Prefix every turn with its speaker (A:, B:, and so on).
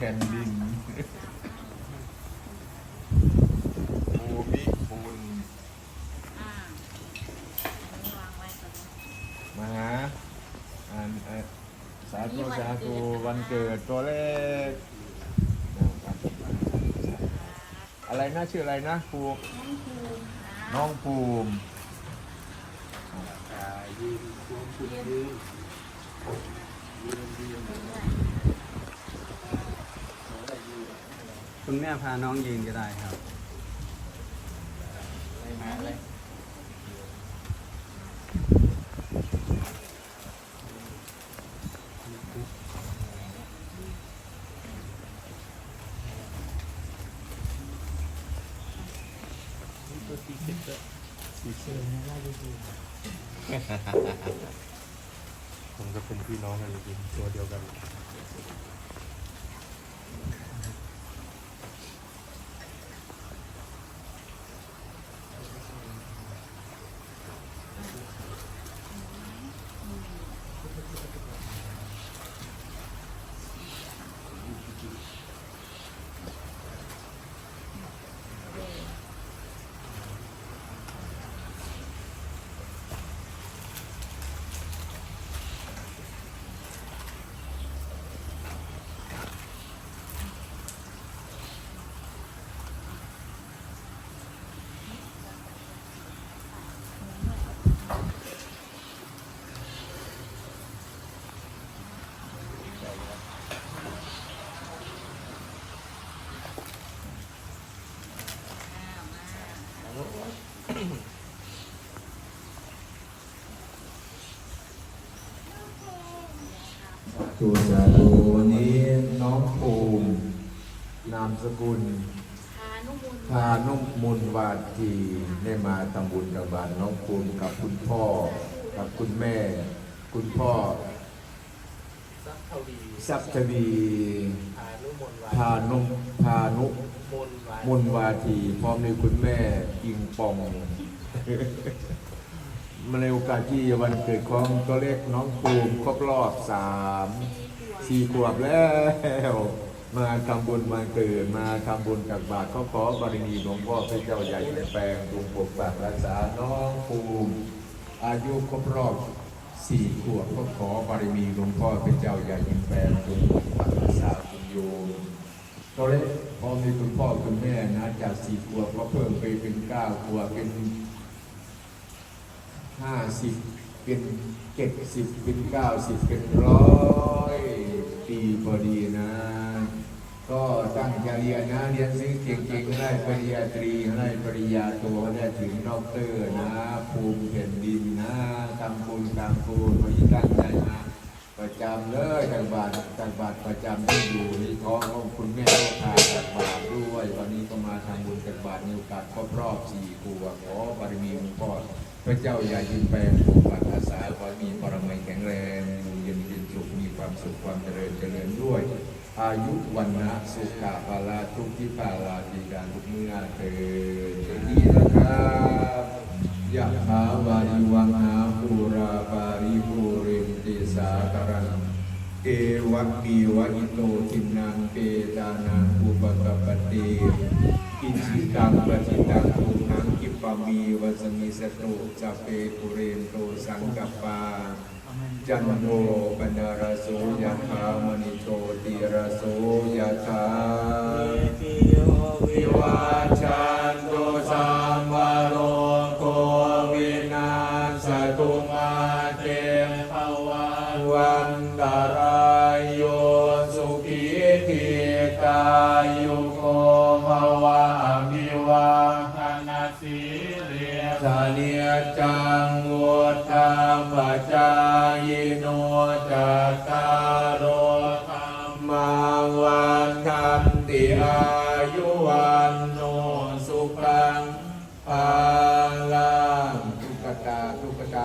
A: ผ่นดินภูมิบุญ
B: อ่าอันนี้วางไว้ก่อนนะ
A: มาหาอ่านเอ่อสาธุสาธุวันเกิดตัวเลขอะไรนะชื่ออะไรนะภู
B: น้องภูมินะ
A: น้องภูมิ
C: อ่ายืนรวมจุดยืนยืนยืน
D: คุณแม่พาน้องยืนก็ได้ครับ
C: อะไรมาอะไร
A: ผมก็เป็นพี่น้องกันจริงตัวเดียวกัน ตูสาธุวันนี้น้องภูมิ นามสกุล
B: พานุมูล
A: พานุมุนวาทีได้มาทำบุญกับบานน้องภูมิกับคุณพ่อ กับคุณแม่ คุณพ่อ
C: สักเท่าดี
A: ทรัพย์ทวี
C: พานุมนวา
A: พานุพานุ
C: มนวา
A: มุนวาที พร้อมในคุณแม่อิงปองมา ในโอกาสที่วันเกิดของตัวเล็กน้องภูมิครบรอบสามสี่ขวบแล้ว มาทำบุญมาเกิดมาทำบุญกับบาทเขาขอบารมีหลวงพ่อพระเจ้าใหญ่แปลงดวงปกปักรักษาน้องภูมิอายุครบรอบสี่ขวบก็ขอบารมีหลวงพ่อพระเจ้าใหญ่แปลงดวงปกปักรักษาคุณโยมตัวเล็กพอมีคุณพ่อคุณแม่นะจากสี่ขวบก็เพิ่มไปเป็นเก้าขวบเป็น ห้าสิบเป็นเจ็ดสิบเป็นเก้าสิบเป็นร้อยปีพอดีนะ ก็ตั้งใจเรียนนะเรียนซึ่งเก่งๆได้ปริญญาตรีได้ปริญญาโทได้ถึงด็อกเตอร์นะ ภูมิแผ่นดินนะทำบุญตามบุญวันนี้ตั้งใจมาประ จำเลยตักบาตรตักบาตรประจำที่อยู่ในท้องของคุณแม่ก็พาตักบาตรด้วยวันนี้ก็มาทำบุญตักบาตรในโอกาสครบรอบสี่ขวบขอบารมีหลวงพ่อพระเจ้าอย่ายินแปลงปกปักอาสาขอมีปรมัยแข็งแรงอยู่เย็นเป็นสุขมีความสุขความเจริญเจริญด้วย อายุวันนะสุขะภาลาทุกทิพาลาดีการทุกเมื่อเถิดนี่นะครับยะถาวาริวังหา เอวัคมีวะอิโตทินังเปตานังอุปกปติอิจิตังปฏิตังตุนังกิปมีวสมิสตุจัปเปปุเรนโตสังกปปาจันโทปนารโสยะถามณิโชติรโสยะถา
C: ปิโวิ
A: วาชัน โยสุขีทีกายุโกภวะมิวัคณาสิเรี
C: ยสเนี
A: จังวุฒาปจายโนจัตารโอธรรมาวัน
C: คันติอายุ
A: วันโนสุขังภา